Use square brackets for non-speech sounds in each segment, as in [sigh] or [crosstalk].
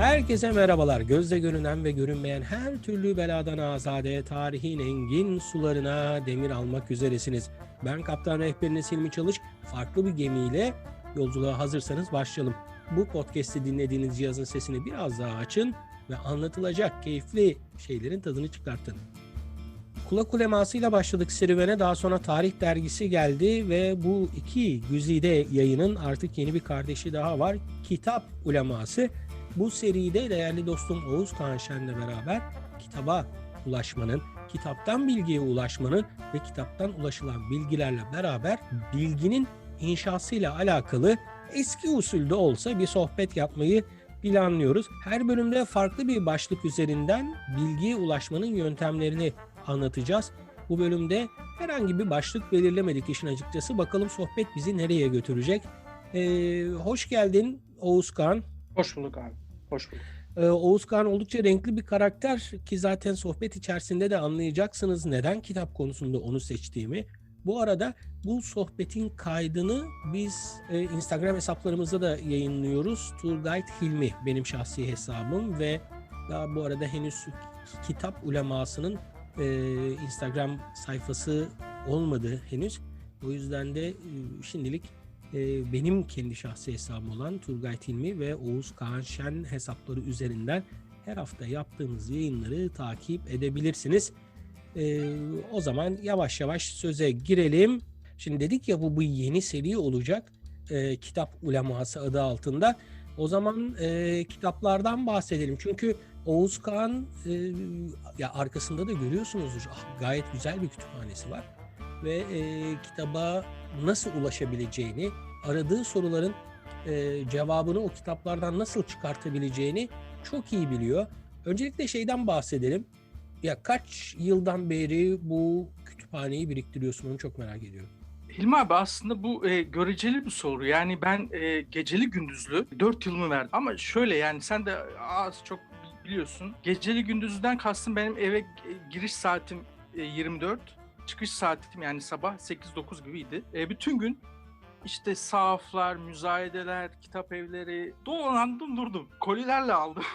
Herkese merhabalar. Gözle görünen ve görünmeyen her türlü beladan azade, tarihin engin sularına demir almak üzeresiniz. Ben kaptan rehberiniz Hilmi Çalış. Farklı bir gemiyle yolculuğa hazırsanız başlayalım. Bu podcast'i dinlediğiniz cihazın sesini biraz daha açın ve anlatılacak keyifli şeylerin tadını çıkartın. Kulak ulemasıyla başladık serüvene. Daha sonra Tarih Dergisi geldi ve bu iki güzide yayının artık yeni bir kardeşi daha var. Kitap uleması. Bu seride değerli dostum Oğuz Kağan Şen'le beraber kitaba ulaşmanın, kitaptan bilgiye ulaşmanın ve kitaptan ulaşılan bilgilerle beraber bilginin inşasıyla alakalı eski usulde olsa bir sohbet yapmayı planlıyoruz. Her bölümde farklı bir başlık üzerinden bilgiye ulaşmanın yöntemlerini anlatacağız. Bu bölümde herhangi bir başlık belirlemedik işin açıkçası. Bakalım sohbet bizi nereye götürecek. Ee, hoş geldin Oğuzkan. Hoş bulduk abi. Hoş bulduk. Ee, Oğuzkan oldukça renkli bir karakter ki zaten sohbet içerisinde de anlayacaksınız neden kitap konusunda onu seçtiğimi. Bu arada bu sohbetin kaydını biz e, Instagram hesaplarımızda da yayınlıyoruz. Turgayt Hilmi benim şahsi hesabım ve daha bu arada henüz kitap ulemasının e, Instagram sayfası olmadı henüz. O yüzden de e, şimdilik e, benim kendi şahsi hesabım olan Turgay Tilmi ve Oğuz Kağan Şen hesapları üzerinden her hafta yaptığımız yayınları takip edebilirsiniz. E, o zaman yavaş yavaş söze girelim. Şimdi dedik ya bu bu yeni seri olacak. E, Kitap Uleması adı altında. O zaman e, kitaplardan bahsedelim. Çünkü Oğuz Kağan e, ya arkasında da görüyorsunuzdur. Ah, gayet güzel bir kütüphanesi var ve e, kitaba nasıl ulaşabileceğini, aradığı soruların e, cevabını o kitaplardan nasıl çıkartabileceğini çok iyi biliyor. Öncelikle şeyden bahsedelim. Ya kaç yıldan beri bu kütüphaneyi biriktiriyorsun onu çok merak ediyorum. Hilmi abi aslında bu e, göreceli bir soru. Yani ben e, geceli gündüzlü 4 yılımı verdim. Ama şöyle yani sen de az çok biliyorsun. Geceli gündüzden kastım benim eve e, giriş saatim e, 24. Çıkış saatim yani sabah 8-9 gibiydi. E, bütün gün işte sahaflar, müzayedeler, kitap evleri dolandım durdum. Kolilerle aldım. [laughs]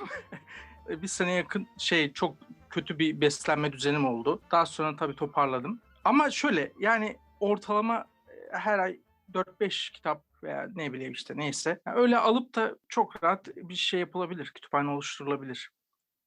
E, bir sene yakın şey çok kötü bir beslenme düzenim oldu. Daha sonra tabii toparladım. Ama şöyle yani ortalama e, her ay 4-5 kitap veya ne bileyim işte neyse. Yani öyle alıp da çok rahat bir şey yapılabilir. Kütüphane oluşturulabilir.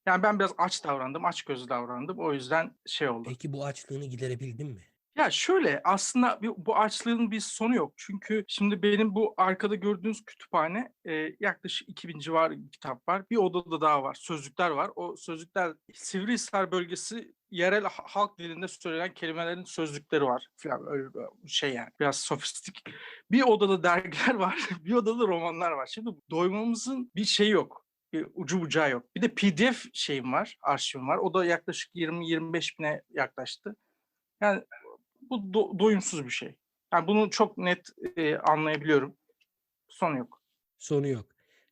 Yani ben biraz aç davrandım, aç gözlü davrandım. O yüzden şey oldu. Peki bu açlığını giderebildin mi? Ya şöyle aslında bu açlığın bir sonu yok. Çünkü şimdi benim bu arkada gördüğünüz kütüphane e, yaklaşık 2000 civarı bir kitap var. Bir odada daha var. Sözlükler var. O sözlükler Sivrihisar bölgesi yerel ha- halk dilinde söylenen kelimelerin sözlükleri var. Falan öyle şey yani. Biraz sofistik. Bir odada dergiler [laughs] var. bir odada romanlar var. Şimdi doymamızın bir şeyi yok. Bir ucu bucağı yok. Bir de PDF şeyim var, arşivim var. O da yaklaşık 20-25 bine yaklaştı. Yani bu do- doyumsuz bir şey. Yani bunu çok net e, anlayabiliyorum. Son yok. Sonu yok.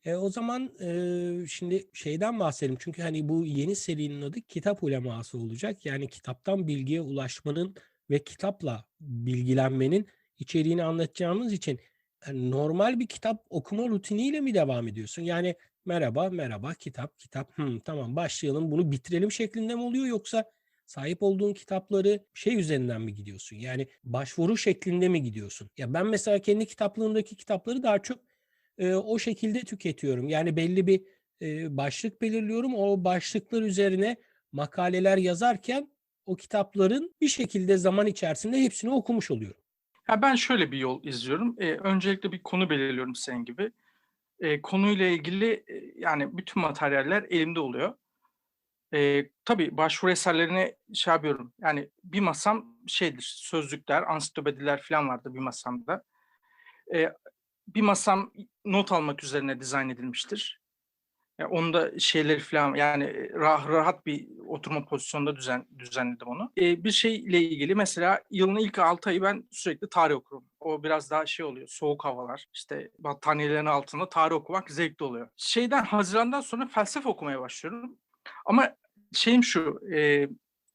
E, o zaman e, şimdi şeyden bahsedelim. Çünkü hani bu yeni serinin adı kitap uleması olacak. Yani kitaptan bilgiye ulaşmanın ve kitapla bilgilenmenin içeriğini anlatacağımız için yani normal bir kitap okuma rutiniyle mi devam ediyorsun? Yani merhaba, merhaba, kitap, kitap, hmm, tamam başlayalım bunu bitirelim şeklinde mi oluyor yoksa sahip olduğun kitapları şey üzerinden mi gidiyorsun? Yani başvuru şeklinde mi gidiyorsun? Ya ben mesela kendi kitaplığımdaki kitapları daha çok e, o şekilde tüketiyorum. Yani belli bir e, başlık belirliyorum. O başlıklar üzerine makaleler yazarken o kitapların bir şekilde zaman içerisinde hepsini okumuş oluyorum. Ya ben şöyle bir yol izliyorum. E, öncelikle bir konu belirliyorum senin gibi. E, konuyla ilgili e, yani bütün materyaller elimde oluyor. E, tabii başvuru eserlerine şey yapıyorum. Yani bir masam şeydir, sözlükler, ansiklopediler falan vardı bir masamda. E, bir masam not almak üzerine dizayn edilmiştir. Ya onu da şeyleri falan yani rahat, rahat bir oturma pozisyonda düzen, düzenledim onu. E, bir şeyle ilgili mesela yılın ilk 6 ayı ben sürekli tarih okurum. O biraz daha şey oluyor soğuk havalar işte battaniyelerin altında tarih okumak zevkli oluyor. Şeyden Haziran'dan sonra felsefe okumaya başlıyorum. Ama şeyim şu e,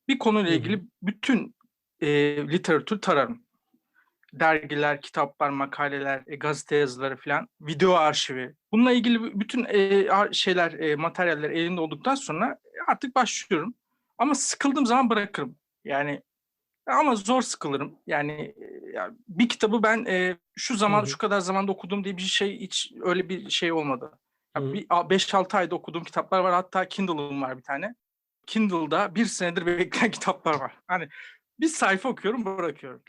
bir konuyla ilgili bütün e, literatür tararım. Dergiler, kitaplar, makaleler, e, gazete yazıları falan, video arşivi. Bununla ilgili bütün e, şeyler, e, materyaller elimde olduktan sonra artık başlıyorum. Ama sıkıldığım zaman bırakırım. Yani ama zor sıkılırım. Yani e, ya bir kitabı ben e, şu zaman hı. şu kadar zamanda okudum diye bir şey hiç öyle bir şey olmadı. Hı hı. Ya bir 5-6 ayda okuduğum kitaplar var. Hatta Kindle'ım var bir tane. Kindle'da bir senedir [laughs] bekleyen kitaplar var. Hani bir sayfa okuyorum bırakıyorum.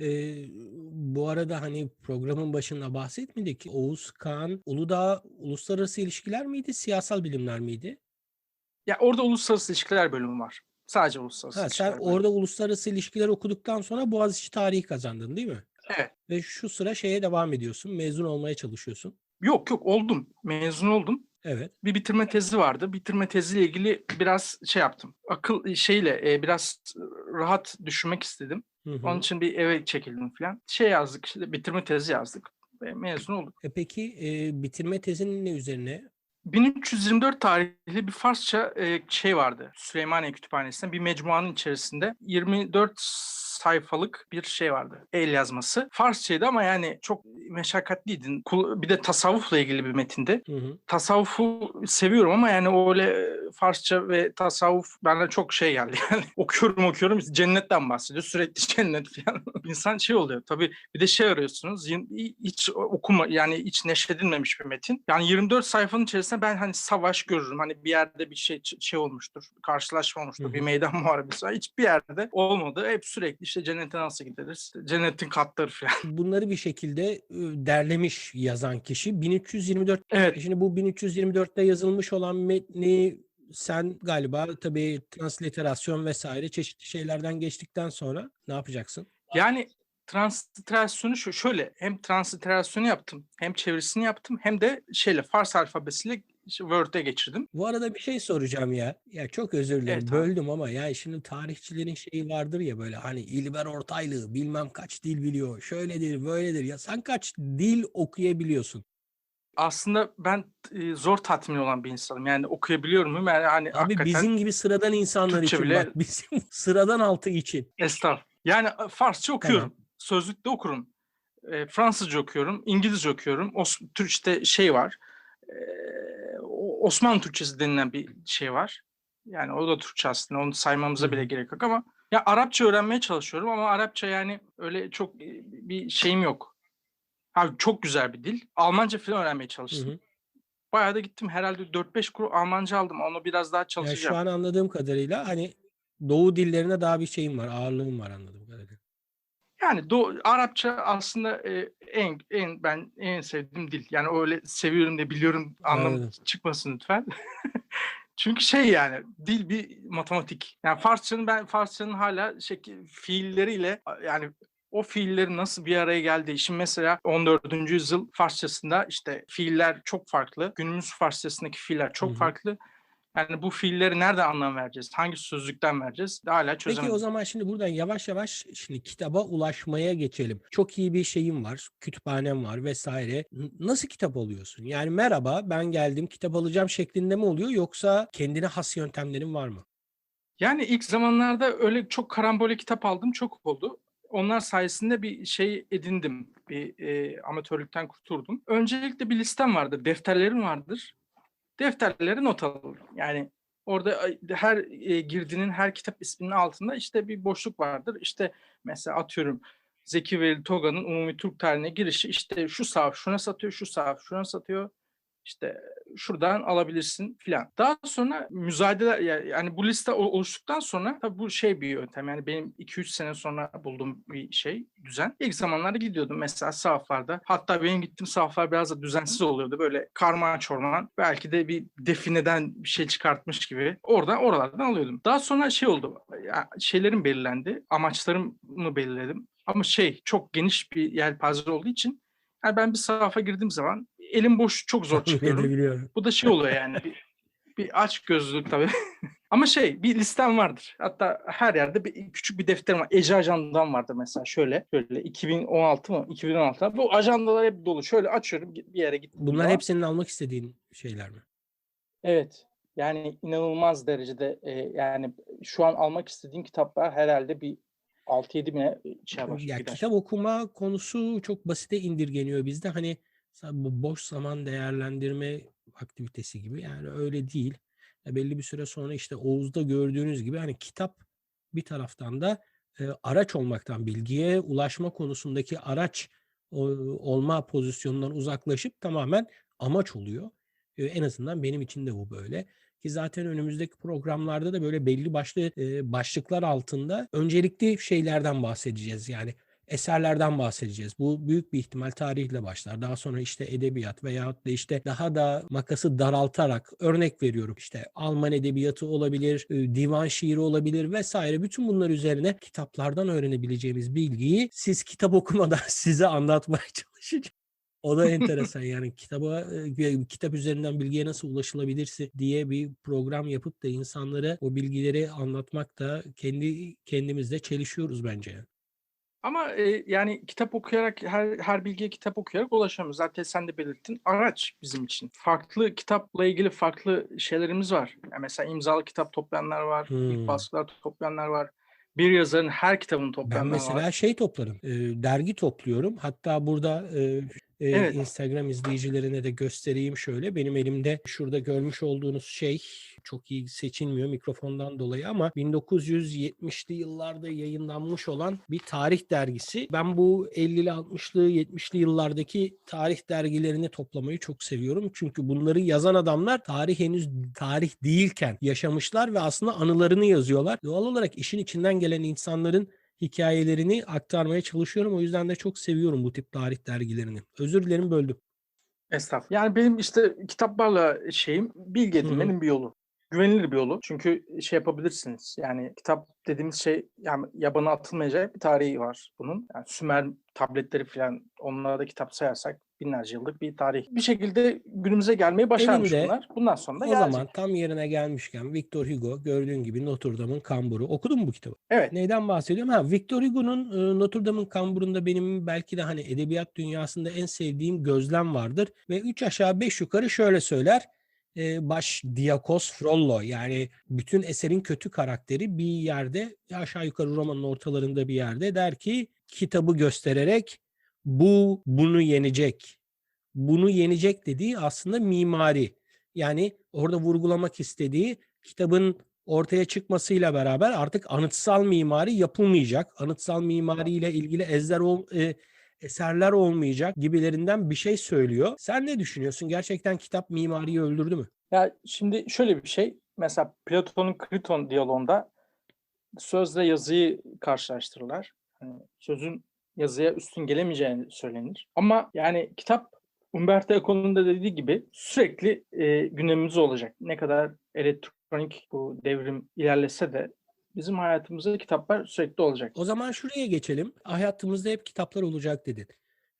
Ee, bu arada hani programın başında bahsetmedik. Oğuz Kağan Uludağ Uluslararası İlişkiler miydi, siyasal bilimler miydi? Ya orada uluslararası ilişkiler bölümü var. Sadece uluslararası Ha, sen bölümü. orada uluslararası ilişkiler okuduktan sonra Boğaziçi tarihi kazandın değil mi? Evet. Ve şu sıra şeye devam ediyorsun. Mezun olmaya çalışıyorsun. Yok yok oldum. Mezun oldum. Evet. bir bitirme tezi vardı. Bitirme teziyle ilgili biraz şey yaptım. Akıl şeyle e, biraz rahat düşünmek istedim. Hı hı. Onun için bir eve çekildim falan. Şey yazdık işte bitirme tezi yazdık ve mezun olduk. E peki e, bitirme tezinin ne üzerine? 1324 tarihli bir Farsça e, şey vardı. Süleymaniye Kütüphanesi'nde bir mecmuanın içerisinde 24 sayfalık bir şey vardı. El yazması. Farsçaydı ama yani çok meşakkatliydi. Bir de tasavvufla ilgili bir metindi. Hı hı. tasavvufu seviyorum ama yani öyle Farsça ve tasavvuf bana çok şey geldi. [laughs] Yani okuyorum okuyorum cennetten bahsediyor. Sürekli [laughs] cennet falan. İnsan şey oluyor. Tabii bir de şey arıyorsunuz. Hiç okuma yani hiç neşredilmemiş bir metin. Yani 24 sayfanın içerisinde ben hani savaş görürüm. Hani bir yerde bir şey şey olmuştur. Karşılaşma olmuştur. Hı Bir hı. meydan [laughs] muharebesi. Hiçbir yerde olmadı. Hep sürekli işte cennete nasıl gideriz? Cennetin katları falan. [laughs] Bunları bir şekilde derlemiş yazan kişi 1324 Evet. Şimdi bu 1324'te yazılmış olan metni sen galiba tabii transliterasyon vesaire çeşitli şeylerden geçtikten sonra ne yapacaksın? Yani transliterasyonu şöyle hem transliterasyonu yaptım hem çevirisini yaptım hem de şeyle Fars alfabesiyle Word'e geçirdim. Bu arada bir şey soracağım ya. Ya çok özür dilerim Evet abi. böldüm ama ya şimdi tarihçilerin şeyi vardır ya böyle hani İlber Ortaylı bilmem kaç dil biliyor. Şöyledir böyledir. Ya sen kaç dil okuyabiliyorsun? Aslında ben e, zor tatmin olan bir insanım. Yani okuyabiliyor muyum? Yani hani Abi bizim gibi sıradan insanlar Türkçe için bile- bak bizim [laughs] sıradan altı için. estağfurullah. Yani e, Farsça okuyorum. Sözlükte okurum. E, Fransızca okuyorum. İngilizce okuyorum. Os Türkçe'de şey var. Osmanlı Türkçesi denilen bir şey var. Yani o da Türkçe aslında. Onu saymamıza Hı bile hı. gerek yok ama ya Arapça öğrenmeye çalışıyorum ama Arapça yani öyle çok bir şeyim yok. Abi çok güzel bir dil. Almanca falan öğrenmeye Hı çalıştım. hı. Bayağı da gittim. Herhalde 4-5 kuru Almanca aldım. Onu biraz daha çalışacağım. şu an anladığım kadarıyla hani Doğu dillerine daha bir şeyim var, ağırlığım var anladığım kadarıyla. Yani Do- Arapça aslında e, en en ben en sevdiğim dil. Yani öyle seviyorum de biliyorum anlam Anladım. çıkmasın lütfen. [laughs] Çünkü şey yani dil bir matematik. Yani Farsçanın ben Farsçanın hala şey, fiilleriyle yani o fiillerin nasıl bir araya geldiği. Şimdi mesela 14. yüzyıl Farsçasında işte fiiller çok farklı. Günümüz Farsçasındaki fiiller çok Hı hı. farklı. Yani bu fiilleri nereden anlam vereceğiz? Hangi sözlükten vereceğiz? Hala Peki çözemedim. o zaman şimdi buradan yavaş yavaş şimdi kitaba ulaşmaya geçelim. Çok iyi bir şeyim var, kütüphanem var vesaire. Nasıl kitap alıyorsun? Yani merhaba ben geldim kitap alacağım şeklinde mi oluyor yoksa kendine has yöntemlerin var mı? Yani ilk zamanlarda öyle çok karambole kitap aldım çok oldu. Onlar sayesinde bir şey edindim. Bir e, amatörlükten kurtuldum. Öncelikle bir listem vardır, defterlerim vardır. Defterleri not alırım. Yani orada her e, girdinin her kitap isminin altında işte bir boşluk vardır. İşte mesela atıyorum Zeki Veli Toga'nın Umumi Türk Tarihine girişi işte şu sahaf şuna satıyor, şu sahaf şuna satıyor. İşte şuradan alabilirsin filan. Daha sonra müzayedeler ya- yani bu liste oluştuktan sonra tabii bu şey bir yöntem. Yani benim 2-3 sene sonra bulduğum bir şey düzen. İlk zamanlarda gidiyordum mesela sahaflarda. Hatta benim gittiğim sahaflar biraz da düzensiz oluyordu. Böyle karman çorman. Belki de bir defineden bir şey çıkartmış gibi. Oradan oralardan alıyordum. Daha sonra şey oldu. Ya şeylerim belirlendi. Amaçlarımı belirledim. Ama şey çok geniş bir yelpaze olduğu için yani ben bir sahafa girdiğim zaman elim boş çok zor [laughs] çıkıyorum. Bu da şey oluyor yani bir, bir aç gözlülük tabii. [laughs] Ama şey bir listem vardır. Hatta her yerde bir küçük bir defterim var. Ece ajandam vardır mesela şöyle. Şöyle 2016 mı? 2016. Bu ajandalar hep dolu. Şöyle açıyorum bir yere gittiğim Bunlar zaman. hep senin almak istediğin şeyler mi? Evet. Yani inanılmaz derecede e, yani şu an almak istediğim kitaplar herhalde bir 6-7 bine şey yapar. Ya gider. kitap okuma konusu çok basite indirgeniyor bizde. Hani sa- bu boş zaman değerlendirme aktivitesi gibi. Yani öyle değil. Ya belli bir süre sonra işte Oğuz'da gördüğünüz gibi hani kitap bir taraftan da e, araç olmaktan bilgiye ulaşma konusundaki araç o- olma pozisyonundan uzaklaşıp tamamen amaç oluyor. E, en azından benim için de bu böyle. Ki zaten önümüzdeki programlarda da böyle belli başlı e, başlıklar altında öncelikli şeylerden bahsedeceğiz. Yani eserlerden bahsedeceğiz. Bu büyük bir ihtimal tarihle başlar. Daha sonra işte edebiyat veyahut da işte daha da makası daraltarak örnek veriyorum. İşte Alman edebiyatı olabilir, e, divan şiiri olabilir vesaire. Bütün bunlar üzerine kitaplardan öğrenebileceğimiz bilgiyi siz kitap okumadan [laughs] size anlatmaya çalışacağım. O da enteresan [laughs] yani kitaba e, kitap üzerinden bilgiye nasıl ulaşılabilirse diye bir program yapıp da insanlara o bilgileri anlatmak da kendi kendimizle çelişiyoruz bence. Ama e, yani kitap okuyarak her her bilgiye kitap okuyarak ulaşamıyoruz. Zaten sen de belirttin. Araç bizim için. Farklı kitapla ilgili farklı şeylerimiz var. Yani mesela imzalı kitap toplayanlar var, Hmm. ilk baskılar toplayanlar var. Bir yazarın her kitabını Ben toplayanlar mesela var. şey toplarım, e, dergi topluyorum. Hatta burada e, e, Evet. Instagram izleyicilerine de göstereyim şöyle. Benim elimde şurada görmüş olduğunuz şey çok iyi seçilmiyor mikrofondan dolayı ama 1970'li yıllarda yayınlanmış olan bir tarih dergisi. Ben bu 50'li 60'lı 70'li yıllardaki tarih dergilerini toplamayı çok seviyorum. Çünkü bunları yazan adamlar tarih henüz tarih değilken yaşamışlar ve aslında anılarını yazıyorlar. Doğal olarak işin içinden gelen insanların hikayelerini aktarmaya çalışıyorum. O yüzden de çok seviyorum bu tip tarih dergilerini. Özür dilerim böldüm. Estağfurullah. Yani benim işte kitaplarla şeyim bilgi edinmenin bir yolu. Güvenilir bir yolu. Çünkü şey yapabilirsiniz. Yani kitap dediğimiz şey yani yabana atılmayacak bir tarihi var bunun. Yani Sümer tabletleri falan onlara da kitap sayarsak binlerce yıllık bir tarih. Bir şekilde günümüze gelmeyi başarmış Elinde bunlar. Bundan sonra da O gelecek. zaman tam yerine gelmişken Victor Hugo gördüğün gibi Notre Dame'ın kamburu. Okudun mu bu kitabı? Evet. Neyden bahsediyorum? Ha, Victor Hugo'nun e, Notre Dame'ın kamburunda benim belki de hani edebiyat dünyasında en sevdiğim gözlem vardır. Ve üç aşağı beş yukarı şöyle söyler. Baş Diakos Frollo yani bütün eserin kötü karakteri bir yerde aşağı yukarı romanın ortalarında bir yerde der ki kitabı göstererek bu bunu yenecek. Bunu yenecek dediği aslında mimari. Yani orada vurgulamak istediği kitabın ortaya çıkmasıyla beraber artık anıtsal mimari yapılmayacak. Anıtsal mimariyle ilgili ezler ol, e, eserler olmayacak gibilerinden bir şey söylüyor. Sen ne düşünüyorsun? Gerçekten kitap mimariyi öldürdü mü? Ya şimdi şöyle bir şey. Mesela Platon'un Kriton diyaloğunda sözle yazıyı karşılaştırırlar. Hani sözün yazıya üstün gelemeyeceğini söylenir. Ama yani kitap Umberto Eco'nun da dediği gibi sürekli e, gündemimizde olacak. Ne kadar elektronik bu devrim ilerlese de bizim hayatımızda kitaplar sürekli olacak. O zaman şuraya geçelim. Hayatımızda hep kitaplar olacak dedin.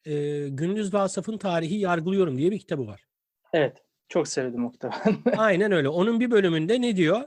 Ee, Gündüz Vasaf'ın Tarihi Yargılıyorum diye bir kitabı var. Evet. Çok sevdim o kitabı. [laughs] Aynen öyle. Onun bir bölümünde ne diyor?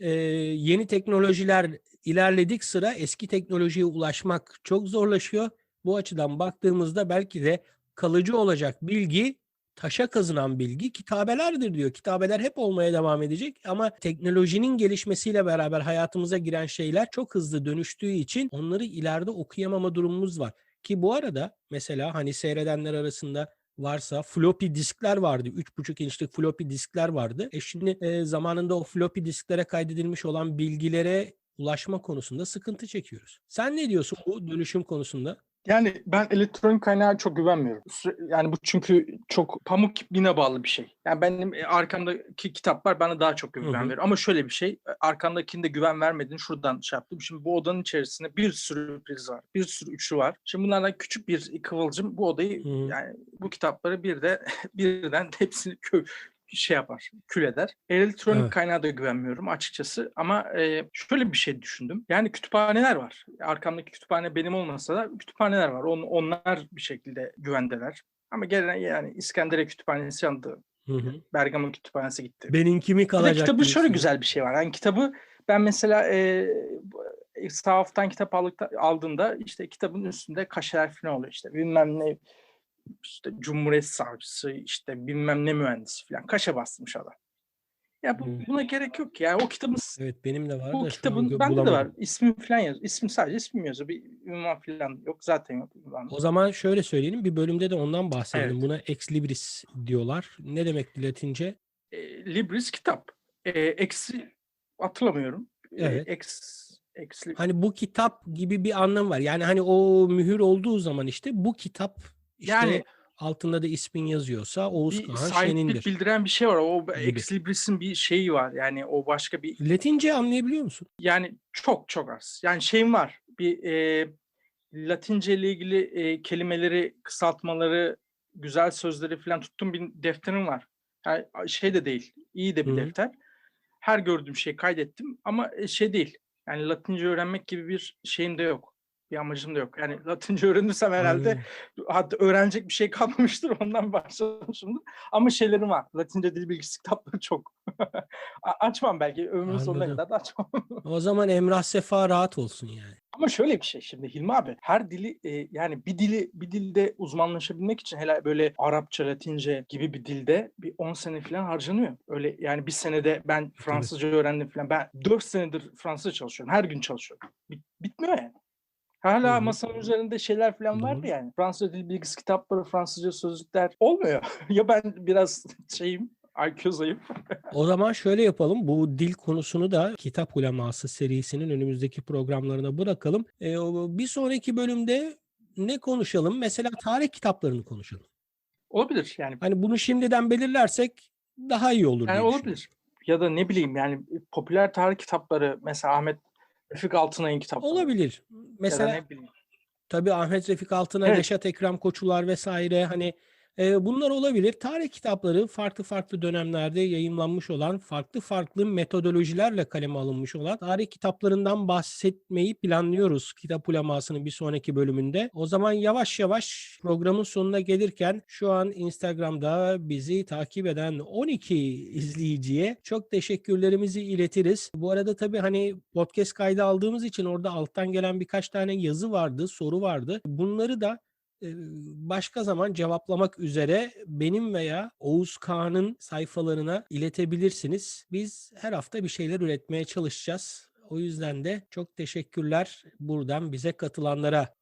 Ee, yeni teknolojiler ilerledik sıra eski teknolojiye ulaşmak çok zorlaşıyor. Bu açıdan baktığımızda belki de kalıcı olacak bilgi, taşa kazınan bilgi kitabelerdir diyor. Kitabeler hep olmaya devam edecek ama teknolojinin gelişmesiyle beraber hayatımıza giren şeyler çok hızlı dönüştüğü için onları ileride okuyamama durumumuz var. Ki bu arada mesela hani seyredenler arasında varsa floppy diskler vardı. 3,5 inçlik floppy diskler vardı. E şimdi e, zamanında o floppy disklere kaydedilmiş olan bilgilere ulaşma konusunda sıkıntı çekiyoruz. Sen ne diyorsun bu dönüşüm konusunda? Yani ben elektronik kaynağa çok güvenmiyorum. Yani bu çünkü çok pamuk bine bağlı bir şey. Yani benim e, arkamdaki kitaplar bana daha çok güven veriyor. Ama şöyle bir şey, e, arkandakinde güven vermediğini şuradan şey yaptım. Şimdi bu odanın içerisinde bir sürü priz var, bir sürü üçlü var. Şimdi bunlardan küçük bir kıvılcım bu odayı Hı hı. yani bu kitapları bir de [laughs] birden hepsini kö şey yapar, kül eder. Elektronik Evet. kaynağa da güvenmiyorum açıkçası ama e, şöyle bir şey düşündüm. Yani kütüphaneler var. Arkamdaki kütüphane benim olmasa da kütüphaneler var. On, onlar bir şekilde güvendeler. Ama gelen yani İskenderiye kütüphanesi yandı. Hı hı. Bergama kütüphanesi gitti. Benimki mi Bir kalacak? kitabın şöyle diyorsun. güzel bir şey var. Yani kitabı ben mesela e, bu- sahaftan kitap aldıkta, aldığımda işte kitabın üstünde kaşeler falan oluyor işte bilmem ne işte Cumhuriyet Savcısı işte bilmem ne mühendisi falan kaşe bastırmış adam. Ya bu, Hı. buna gerek yok ki. Yani o kitabın Evet benim de var bu da kitabın bende de var. İsmim falan yaz. İsmim sadece ismim yazıyor. Bir ünvan falan yok. Zaten yok ünvan. O zaman şöyle söyleyelim bir bölümde de ondan bahsedelim. Evet. Buna ex libris diyorlar. Ne demek Latince? E, Libris kitap. E, eksi hatırlamıyorum. E, Evet. ex, ex, Hani bu kitap gibi bir anlam var. Yani hani o mühür olduğu zaman işte bu kitap işte Yani- altında da ismin yazıyorsa Oğuz bir Kağan sahiplik Şen'indir. bildiren bir şey var. O Gibi. ex libris'in bir şeyi var. Yani o başka bir Latince anlayabiliyor musun? yani çok çok az. Yani şeyim var. Bir e, Latince ile ilgili e, kelimeleri, kısaltmaları, güzel sözleri falan tuttuğum bir defterim var. Yani şey de değil. iyi de bir Hı. defter. Her gördüğüm şeyi kaydettim ama e, şey değil. Yani Latince öğrenmek gibi bir şeyim de yok. Bir amacım da yok. Yani Latince öğrenirsem herhalde Anladım. hatta öğrenecek bir şey kalmamıştır ondan [laughs] başlamışımdır. Ama şeylerim var. Latince dil bilgisi kitapları çok. [laughs] Açmam belki ömrümün sonuna Anladım. kadar da açmam. [laughs] O zaman Emrah Sefa rahat olsun yani. Ama şöyle bir şey şimdi Hilmi abi her dili e, yani bir dili bir dilde uzmanlaşabilmek için hele böyle Arapça, Latince gibi bir dilde bir 10 sene falan harcanıyor. Öyle yani bir senede ben Fransızca öğrendim falan. Ben 4 senedir Fransızca çalışıyorum. Her gün çalışıyorum. Bit- bitmiyor yani. Hala Hı hı. masanın üzerinde şeyler falan vardı Doğru. yani. Fransızca dil bilgisi kitapları, Fransızca sözlükler olmuyor. [laughs] ya ben biraz [laughs] şeyim IQ zayıf. O zaman şöyle yapalım. Bu dil konusunu da Kitap Uleması serisinin önümüzdeki programlarına bırakalım. E, o- bir sonraki bölümde ne konuşalım? Mesela tarih kitaplarını konuşalım. Olabilir yani. Hani bunu şimdiden belirlersek daha iyi olur Yani olabilir. Ya da ne bileyim yani popüler tarih kitapları mesela Ahmet Refik Altınay'ın kitapları. Olabilir. Mesela tabii Ahmet Refik Altınay, Evet. Reşat Ekrem Koçular vesaire hani bunlar olabilir. Tarih kitapları farklı farklı dönemlerde yayımlanmış olan, farklı farklı metodolojilerle kaleme alınmış olan tarih kitaplarından bahsetmeyi planlıyoruz Kitap Uleması'nın bir sonraki bölümünde. O zaman yavaş yavaş programın sonuna gelirken şu an Instagram'da bizi takip eden 12 izleyiciye çok teşekkürlerimizi iletiriz. Bu arada tabii hani podcast kaydı aldığımız için orada alttan gelen birkaç tane yazı vardı, soru vardı. Bunları da başka zaman cevaplamak üzere benim veya Oğuz Kağan'ın sayfalarına iletebilirsiniz. Biz her hafta bir şeyler üretmeye çalışacağız. O yüzden de çok teşekkürler buradan bize katılanlara.